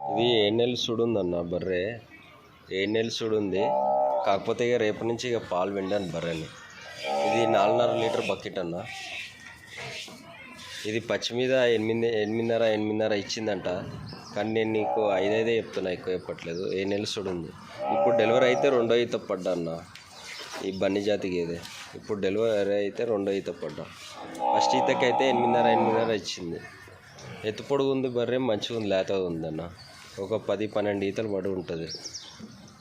ఇది ఏ నెల సుడుందన్న బర్రె. ఏ నెల సుడుంది. కాకపోతే ఇక రేపటి నుంచి ఇక పాలు వెండాను బర్రెని. ఇది నాలుగున్నర లీటర్ బకెట్ అన్న. ఇది పచ్చి మీద ఎనిమిది ఎనిమిదిన్నర ఎనిమిదిన్నర ఇచ్చిందంట. కానీ నేను నీకు ఐదైదే చెప్తున్నా ఎక్కువ చెప్పట్లేదు. ఏ నెల చూడుంది ఇప్పుడు డెలివరీ అయితే రెండో ఈత పడ్డా అన్న. ఈ బన్నీ జాతి గేదె ఇప్పుడు డెలివరీ అయితే రెండో ఈత పడ్డా. ఫస్ట్ ఈతకి అయితే ఎనిమిదిన్నర ఎనిమిదిన్నర ఇచ్చింది. ఎత్తు పొడుగు ఉంది బర్రె మంచిగా ఉంది లేత ఉందన్న. ఒక పది పన్నెండు ఈతలు పడి ఉంటుంది.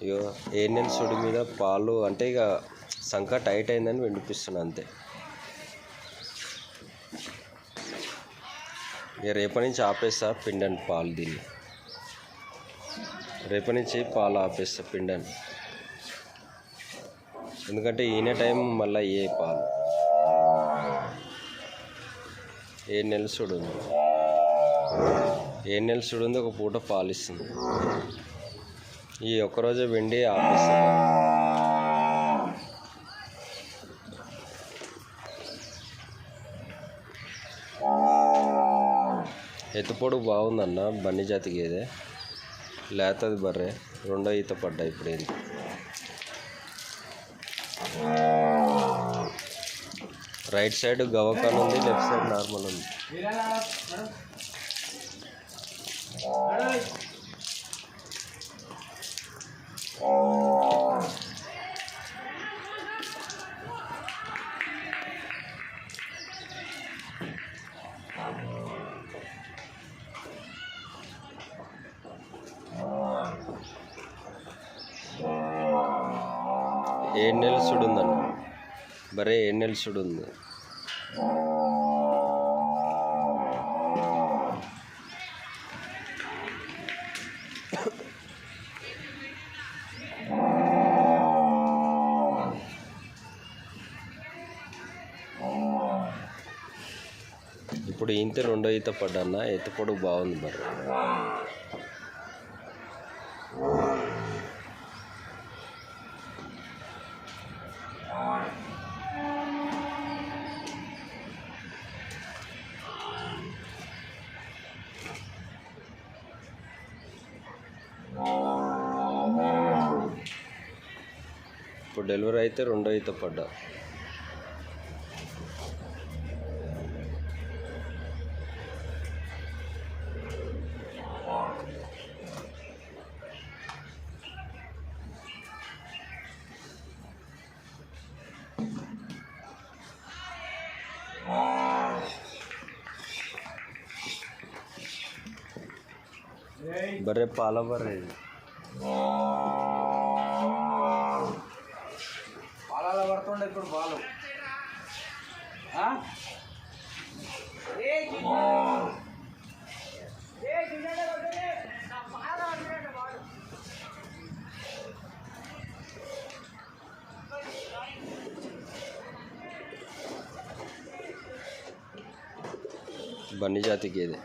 ఇగో ఏ నెల సుడి మీద పాలు అంటే ఇక సంఖ టైట్ అయిందని వినిపిస్తున్నా అంతే. ఇక రేపటి నుంచి ఆపేస్తా పిండని పాలు దీన్ని. రేపటి నుంచి పాలు ఆపేస్తా పిండని. ఎందుకంటే ఈయన టైం మళ్ళీ ఏ పాలు? ఏ నెల సుడుంది ఏ నెల చూడండి ఒక పూట పాలిస్తుంది. ఈ ఒక్కరోజే వెండి ఆపిస్తుంది. ఎత్తుపొడుగు బాగుందన్న బన్నీ జాతి గేదె లేతది బర్రె రెండో ఈత పడ్డా ఇప్పుడు రైట్ సైడ్ గవకాన్ ఉంది లెఫ్ట్ సైడ్ నార్మల్ ఉంది. ఏడు నెలలు సుడుందన్న బరే ఏడు నెలలు సుడుంది ఇప్పుడు ఇంత రెండో ఈత పడ్డాన్న ఈత పొడుగు బాగుంది మరి. ఇప్పుడు డెలివరీ అయితే రెండో ఈత పడ్డా. బర్రె పాల బర్రె ఇది పాలలో పడుతుండే ఇప్పుడు పాలు? బన్నీ జాతి గేదె